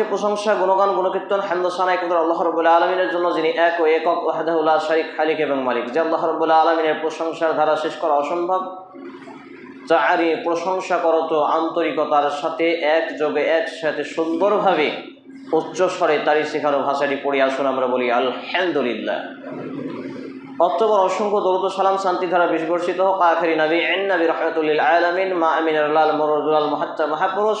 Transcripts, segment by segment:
যাবতীয় প্রশংসা, গুণগান, গুণকীর্তন হামদসানা একমাত্র আল্লাহ রবুল্লা আলমিনের জন্য যিনি এক ও একক ওয়াহাদাহুল্লাহ শারিক, খালিক এবং মালিক, যে আল্লাহ রবুল্লা আলমিনের প্রশংসার ধারা শেষ করা অসম্ভব। তারই প্রশংসা করত আন্তরিকতার সাথে এক যোগে একসাথে সুন্দরভাবে উচ্চ স্বরে তারই শেখানো ভাষাটি পড়ে আসুন আমরা বলি, আলহামদুলিল্লাহ। অতপর অসংখ্য দরুদ সালাম শান্তি ধারা বিস্বর্ষিত হোক। আখেরি নবী এন নবী রহমতুল্লিল আলমিন, মা আমিনুল্লাহ মরুদুল্লাল মহাত্মা মহাপুরুষ।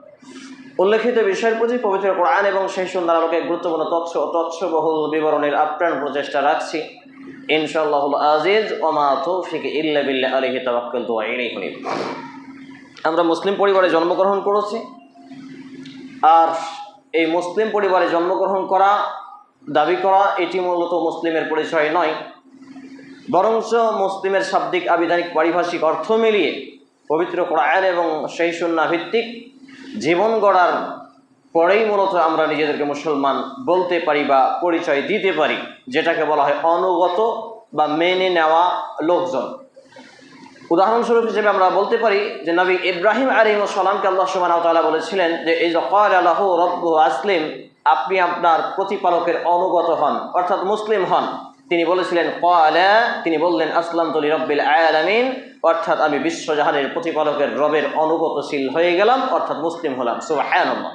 উল্লেখিত বিষয়ের প্রতি পবিত্র কোরআন এবং সেই সুন্দর আলোকে গুরুত্বপূর্ণ তথ্য ও তথ্যবহুল বিবরণের আপ্রাণ প্রচেষ্টা রাখছি। ইনশাআল্লাহুল আজিজ ওমা তৌফিক ইল্লা বিল্লাহ, আলাইহি তাওয়াক্কালতু ওয়া ইলাইহি আমরা মুসলিম পরিবারে জন্মগ্রহণ করেছি। আর এই মুসলিম পরিবারে জন্মগ্রহণ করা, দাবি করা এটি মূলত মুসলিমের পরিচয় নয়। বরঞ্চ মুসলিমের শাব্দিক আবিধানিক পারিভাষিক অর্থ মিলিয়ে পবিত্র কোরআন এবং সেই সুন্না ভিত্তিক জীবন গড়ার পরেই মূলত আমরা নিজেদেরকে মুসলমান বলতে পারি বা পরিচয় দিতে পারি, যেটাকে বলা হয় অনুগত বা মেনে নেওয়া লোকজন। উদাহরণস্বরূপ হিসেবে আমরা বলতে পারি যে নবী ইব্রাহিম আলিম সালামকে আল্লাহ সুবাহ বলেছিলেন যে এই জকার আল্লাহ রব্বু আসলিম আপনি আপনার প্রতিপালকের অনুগত হন, অর্থাৎ মুসলিম হন। তিনি বলেছিলেন কলা তিনি বললেন আসলাম তলি রব্বিল আয়ালামিন অর্থাৎ আমি বিশ্বজাহানের প্রতিপালকের রবের অনুগতশীল হয়ে গেলাম, অর্থাৎ মুসলিম হলাম। সুবাহান্লাহ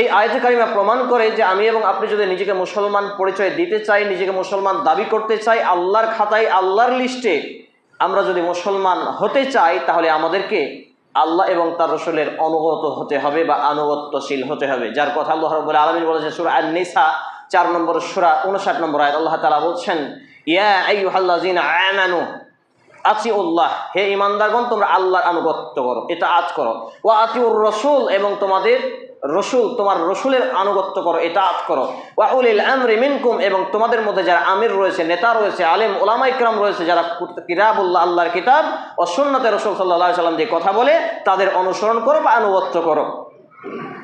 এই আয়তে কারিমা প্রমাণ করে যে আমি এবং আপনি যদি নিজেকে মুসলমান পরিচয় দিতে চাই, নিজেকে মুসলমান দাবি করতে চাই, আল্লাহর খাতায়, আল্লাহর লিস্টে আমরা যদি মুসলমান হতে চাই, তাহলে আমাদেরকে আল্লাহ এবং তার রসুলের অনুগত হতে হবে বা আনুগত্যশীল হতে হবে। যার কথা আল্লাহ রবুল্লা আলমিন বলেছেন, সুরা আল নিসা চার নম্বর সুরা উনষাট নম্বর আয়াত আল্লাহ তালা বলছেন, ইয়া আইয়ুহাল্লাযীনা আমানু আতি উল্লাহ হে ইমানদারগণ তোমরা আল্লাহর আনুগত্য করো, এটা আজ করো। ও আতিউর রসুল, এবং তোমাদের রসুল, তোমার রসুলের আনুগত্য করো, এটা আজ করো। ওয়া উলিল আমরি মিনকুম, এবং তোমাদের মধ্যে যারা আমির রয়েছে, নেতা রয়েছে, আলেম ওলামা ইকরাম রয়েছে, যারা কিরাবুল্লাহ আল্লাহর কিতাব ও সুন্নতে রসুল সাল্লাহ সাল্লাম যে কথা বলে, তাদের অনুসরণ করো বা আনুগত্য করো।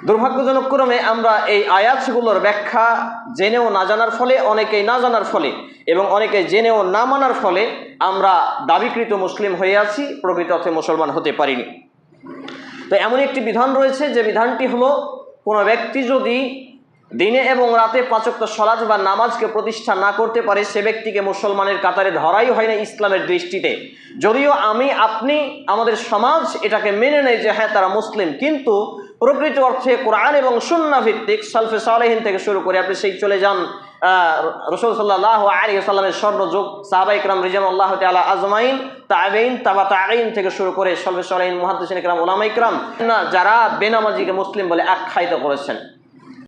দুর্ভাগ্যজনক ক্রমে আমরা এই আয়াতগুলোর ব্যাখ্যা জেনেও না জানার ফলে, অনেকেই না জানার ফলে এবং অনেকে জেনেও না মানার ফলে আমরা দাবিকৃত মুসলিম হয়ে আছি, প্রকৃত অর্থে মুসলমান হতে পারিনি। তো এমন একটি বিধান রয়েছে, যে বিধানটি হলো, কোনো ব্যক্তি যদি দিনে এবং রাতে পাঁচক্ত সলাজ বা নামাজকে প্রতিষ্ঠা না করতে পারে, সে ব্যক্তিকে মুসলমানের কাতারে ধরাই হয় না ইসলামের দৃষ্টিতে। যদিও আমি, আপনি, আমাদের সমাজ এটাকে মেনে নেয় যে হ্যাঁ তারা মুসলিম, কিন্তু প্রকৃত অর্থে কোরআন এবং সুন্না ভিত্তিক সালফে সালেহীন থেকে শুরু করে আপনি সেই চলে যান রসুল সাল্লাহ আলী সাল্লামের স্বর্ণযুগ সাহাবা ইকরাম রিজাম আল্লাহ তালা আজমাইন তাবেইন তাবা তাইন থেকে শুরু করে সলফে সালাহীন মহাদ্দিন ইকরাম ওলামা ইকরাম যারা বেনামাজিকে মুসলিম বলে আখ্যায়িত করেছেন।